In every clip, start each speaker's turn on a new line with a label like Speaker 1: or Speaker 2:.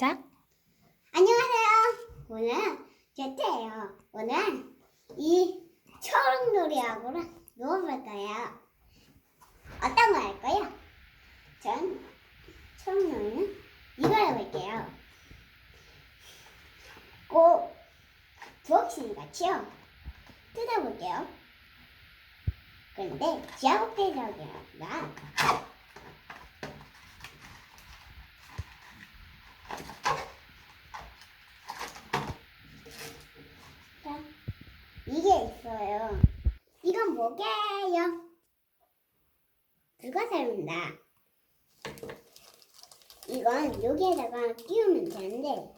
Speaker 1: 시작.
Speaker 2: 안녕하세요. 오늘 제트예요. 오늘 이 초록놀이하고는 누워볼 거예요. 어떤 거 할까요? 전 초록놀이는 이걸 해볼게요. 꼭 부엌신 같이요. 뜯어볼게요. 그런데 지하호텔이라기보다 자, 이게 있어요. 이건 뭐게요? 불가사입니다. 이건 여기에다가 끼우면 되는데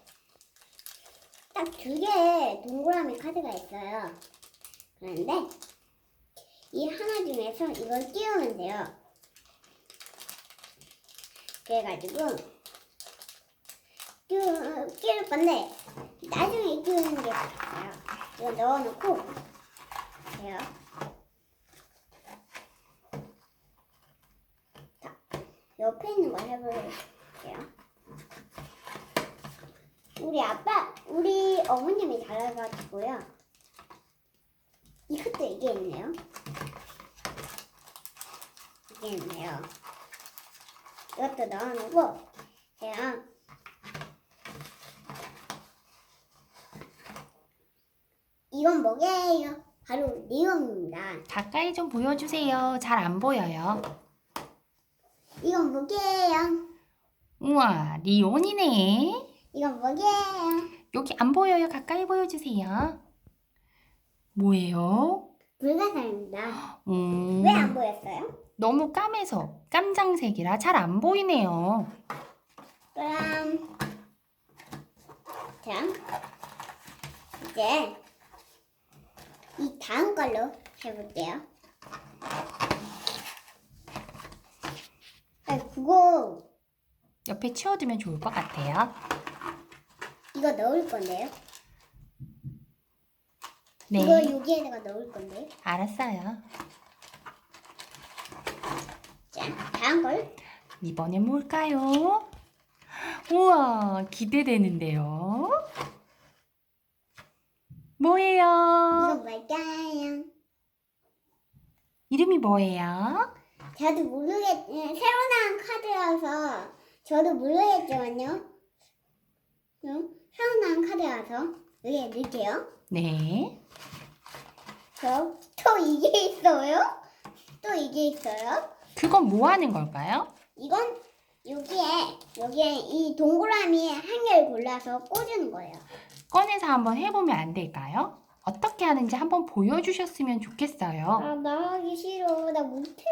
Speaker 2: 딱 두 개의 동그라미 카드가 있어요. 그런데 이 하나 중에서 이걸 끼우면 돼요. 그래가지고 끼우, 끼울 건데 나중에 끼우는 게 좋아요. 이거 넣어놓고 돼요. 자, 옆에 있는 거 해볼게요. 우리 아빠, 우리 어머님이 잘해가지고요. 이것도 이게 있네요. 이게 있네요. 이것도 넣어놓고 돼요. 이건 뭐게요? 바로 리온입니다.
Speaker 1: 가까이 좀 보여주세요. 잘 안 보여요.
Speaker 2: 이건 뭐게요?
Speaker 1: 우와, 리온이네.
Speaker 2: 이건 뭐게요?
Speaker 1: 여기 안 보여요. 가까이 보여주세요. 뭐예요?
Speaker 2: 불가사입니다.
Speaker 1: 음,
Speaker 2: 왜 안 보였어요?
Speaker 1: 너무 까매서 깜장색이라 잘 안 보이네요.
Speaker 2: 그럼 자 이제 이 다음 걸로 해볼게요. 아, 그거
Speaker 1: 옆에 치워두면 좋을 것 같아요.
Speaker 2: 이거 넣을 건데요.
Speaker 1: 네,
Speaker 2: 이거 여기에다가 넣을 건데요.
Speaker 1: 알았어요.
Speaker 2: 자 다음 걸
Speaker 1: 이번엔 뭘까요? 우와, 기대되는데요. 뭐예요?
Speaker 2: 이거 뭘까요?
Speaker 1: 이름이 뭐예요?
Speaker 2: 저도 모르겠, 예, 새로 나온 카드라서 저도 모르겠지만요. 응? 새로 나온 카드라서 여기에 넣을게요.
Speaker 1: 네.
Speaker 2: 저, 또 이게 있어요? 또 이게 있어요?
Speaker 1: 그건 뭐 하는 걸까요?
Speaker 2: 이건 여기에, 여기에 이 동그라미에 한 개를 골라서 꽂는 거예요.
Speaker 1: 꺼내서 한번 해보면 안 될까요? 어떻게 하는지 한번 보여주셨으면 좋겠어요.
Speaker 2: 아, 나 하기 싫어. 나 못해.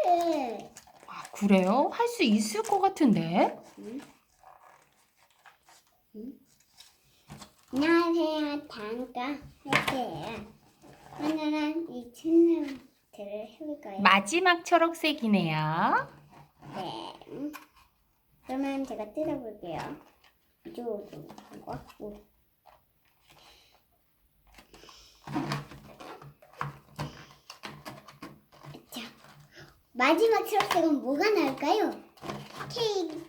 Speaker 1: 아, 그래요? 할 수 있을 것 같은데?
Speaker 2: 안녕하세요. 다음과 할게요. 오늘은 이 칠면들을 해볼 거예요.
Speaker 1: 마지막 초록색이네요.
Speaker 2: 네. 음. 그러면 제가 뜯어볼게요. 이쪽으로 이거. 오. 마지막 초록색은 뭐가 나올까요? 케이크.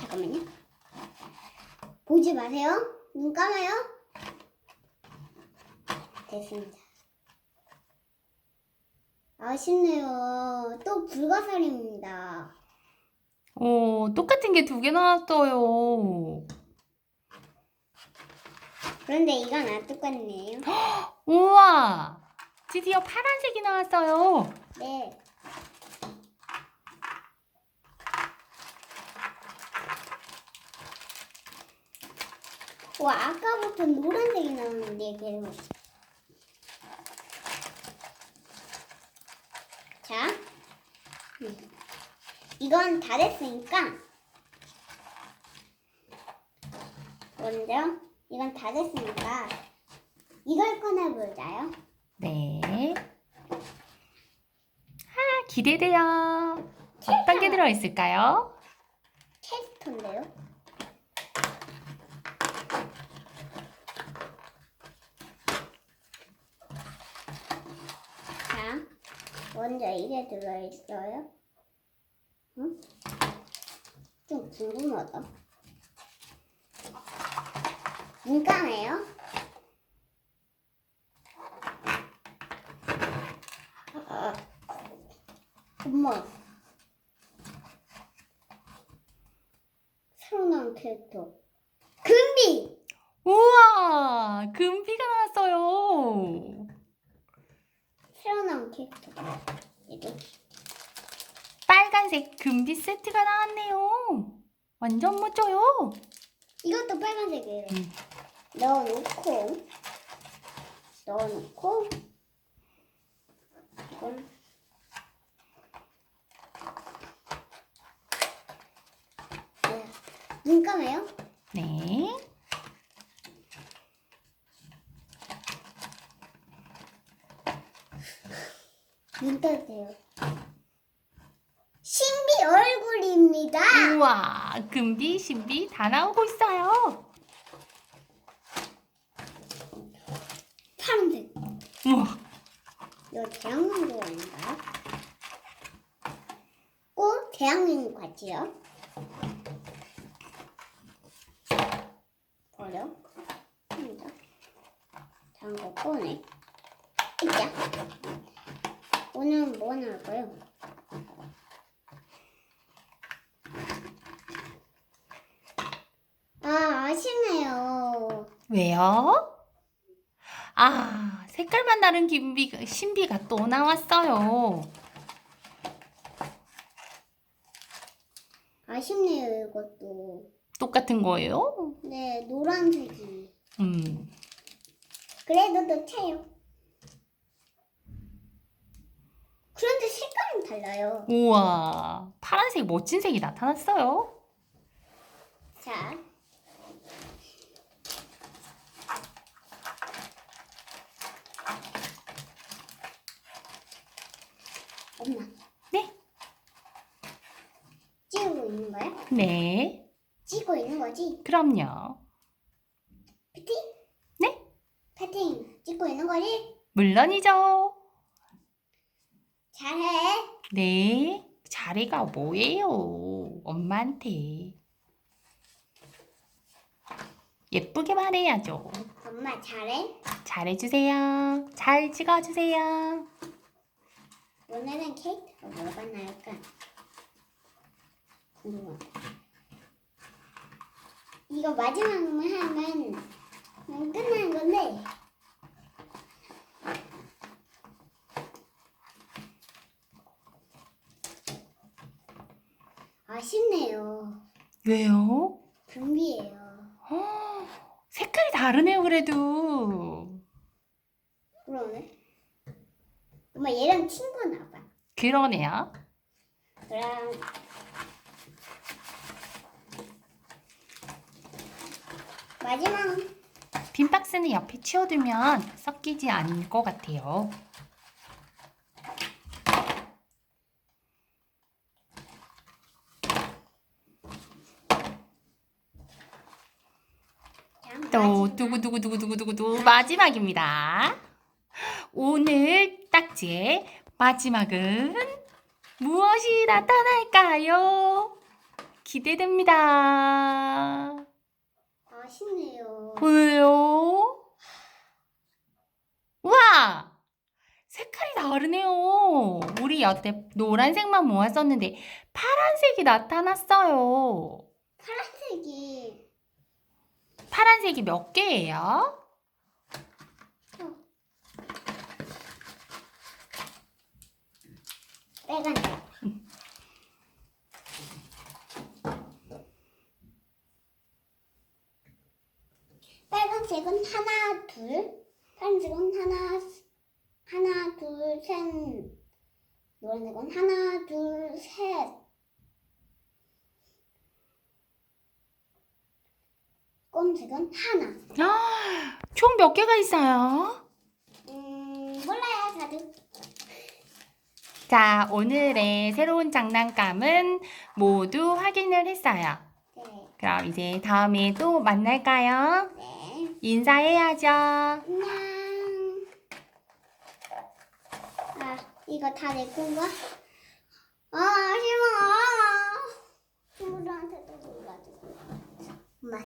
Speaker 2: 잠깐만요. 보지 마세요. 눈 감아요. 됐습니다. 아쉽네요. 또 불가사리입니다.
Speaker 1: 오, 똑같은 게 두 개 나왔어요.
Speaker 2: 그런데 이건 안 똑같네요.
Speaker 1: 우와! 드디어 파란색이 나왔어요.
Speaker 2: 네. 와, 아까부터 노란색이 나오는데 계속. 자, 음. 이건 다 됐으니까 먼저 이건 다 됐으니까 이걸 꺼내볼까요?
Speaker 1: 네. 아, 기대돼요. 어떤 게 들어있을까요?
Speaker 2: 캐스터인데요. 자, 먼저 이게 들어있어요. 응? 좀 궁금하다. 눈 감아요? 엄마. 새로 나온 캐릭터. 금비!
Speaker 1: 우와, 금비가 나왔어요.
Speaker 2: 새로 나온 캐릭터. 얘도.
Speaker 1: 빨간색 금비 세트가 나왔네요. 완전 멋져요.
Speaker 2: 이것도 빨간색이에요.
Speaker 1: 음.
Speaker 2: 넣어놓고 넣어놓고 이건 네. 눈 감아요?
Speaker 1: 네.
Speaker 2: 눈 떠세요. 신비 얼굴입니다.
Speaker 1: 우와, 금비, 신비 다 나오고 있어요.
Speaker 2: 파란색.
Speaker 1: 우와,
Speaker 2: 이거 대학민국 아닌가요? 꼭 대학민국 같지요? 버려. 합니다. 다음 거 꺼내. 있자. 오늘은 뭐 나올까요? 아, 아쉽네요.
Speaker 1: 왜요? 아, 색깔만 다른 김비가, 신비가 또 나왔어요.
Speaker 2: 아쉽네요, 이것도.
Speaker 1: 똑같은 거예요?
Speaker 2: 네, 노란색이.
Speaker 1: 음,
Speaker 2: 그래도 더 차요. 그런데 색깔은 달라요.
Speaker 1: 우와, 파란색 멋진 색이 나타났어요.
Speaker 2: 자. 엄마,
Speaker 1: 네,
Speaker 2: 찍고 있는 거야?
Speaker 1: 네,
Speaker 2: 찍고 있는 거지?
Speaker 1: 그럼요.
Speaker 2: 패팅?
Speaker 1: 네,
Speaker 2: 패팅 찍고 있는 거지?
Speaker 1: 물론이죠.
Speaker 2: 잘해.
Speaker 1: 네, 자리가 뭐예요? 엄마한테. 예쁘게 말해야죠.
Speaker 2: 엄마 잘해.
Speaker 1: 잘해주세요. 잘 찍어주세요.
Speaker 2: 오늘은 케이크가 뭐가 나올까? 이거 마지막만 하면 음, 끝나는 건데. 아쉽네요.
Speaker 1: 왜요?
Speaker 2: 금비예요.
Speaker 1: 어, 색깔이 다르네요, 그래도.
Speaker 2: 그러네. 엄마 얘랑 친구나 봐.
Speaker 1: 그러네요.
Speaker 2: 그럼 마지막
Speaker 1: 빈 박스는 옆에 치워두면 섞이지 않을 것 같아요.
Speaker 2: 자,
Speaker 1: 또. 두구두구두구두구두구 마지막입니다. 오늘 딱지의 마지막은 무엇이 나타날까요? 기대됩니다. 왜요? 와! 색깔이 다르네요. 우리 여태 노란색만 모았었는데 파란색이 나타났어요.
Speaker 2: 파란색이
Speaker 1: 파란색이 몇 개예요?
Speaker 2: 빨간색. 빨간색은 하나, 둘. 파란색은 하나, 하나, 둘, 셋. 노란색은 하나, 둘, 셋. 검색은 하나.
Speaker 1: 아, 총 몇 개가 있어요?
Speaker 2: 음, 몰라요, 다들.
Speaker 1: 자, 오늘의 새로운 장난감은 모두 확인을 했어요.
Speaker 2: 네,
Speaker 1: 그럼 이제 다음에 또 만날까요?
Speaker 2: 네.
Speaker 1: 인사해야죠.
Speaker 2: 안녕. 아, 이거 다 내 건가? 아, 싫어. 친구들한테도.